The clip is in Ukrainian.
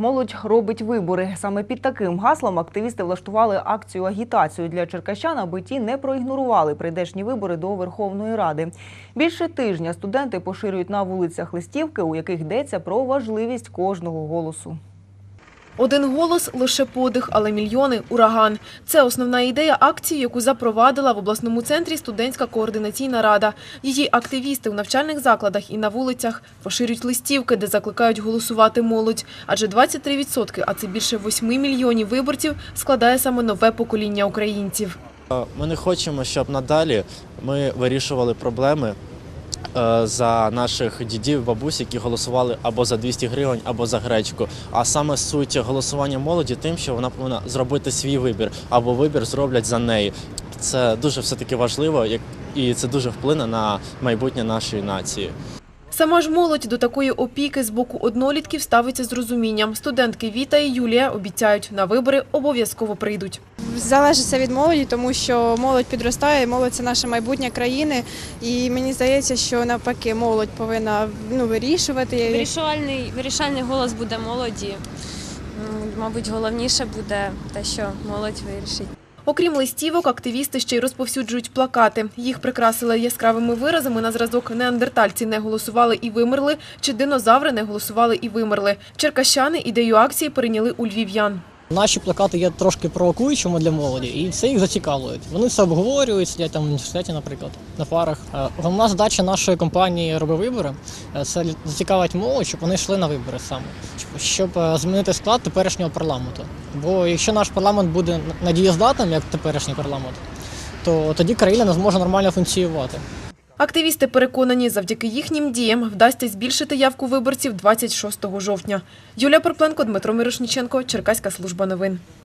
молодь робить вибори. Саме під таким гаслом активісти влаштували акцію агітацію для черкащан, аби ті не проігнорували прийдешні вибори до Верховної Ради. Більше тижня студенти поширюють на вулицях листівки, у яких йдеться про важливість кожного голосу. Один голос лише подих, але мільйони ураган. Це основна ідея акції, яку запровадила в обласному центрі студентська координаційна рада. Її активісти у навчальних закладах і на вулицях поширюють листівки, де закликають голосувати молодь. Адже 23%, а це більше 8 мільйонів виборців, складає саме нове покоління українців. Ми не хочемо, щоб надалі ми вирішували проблеми за наших дідів, бабусь, які голосували або за 200 гривень, або за гречку. А саме суть голосування молоді тим, що вона повинна зробити свій вибір, або вибір зроблять за неї. Це дуже все таки важливо, і це дуже вплине на майбутнє нашої нації. Сама ж молодь до такої опіки з боку однолітків ставиться з розумінням. Студентки Віта і Юлія обіцяють, на вибори обов'язково прийдуть. Залежить це від молоді, тому що молодь підростає, молодь це наше майбутнє країни. І мені здається, що навпаки молодь повинна ну, вирішувати. Вирішальний, вирішальний голос буде молоді. Мабуть, головніше буде те, що молодь вирішить. Окрім листівок, активісти ще й розповсюджують плакати. Їх прикрасили яскравими виразами на зразок «Неандертальці не голосували і вимерли» чи «Динозаври не голосували і вимерли». Черкащани ідею акції перейняли у львів'ян. Наші плакати є трошки провокуючими для молоді, і це їх зацікавлює. Вони це обговорюють, сидять там в університеті, наприклад, на парах. Е, Головна задача нашої компанії «Роби вибори е, це зацікавити молодь, щоб вони йшли на вибори саме, щоб- е, змінити склад теперішнього парламенту. Бо якщо наш парламент буде надієздатним, як теперішній парламент, то тоді країна не зможе нормально функціонувати. Активісти переконані, завдяки їхнім діям вдасться збільшити явку виборців 26 жовтня. Юлія Порпленко, Дмитро Мирошніченко, Черкаська служба новин.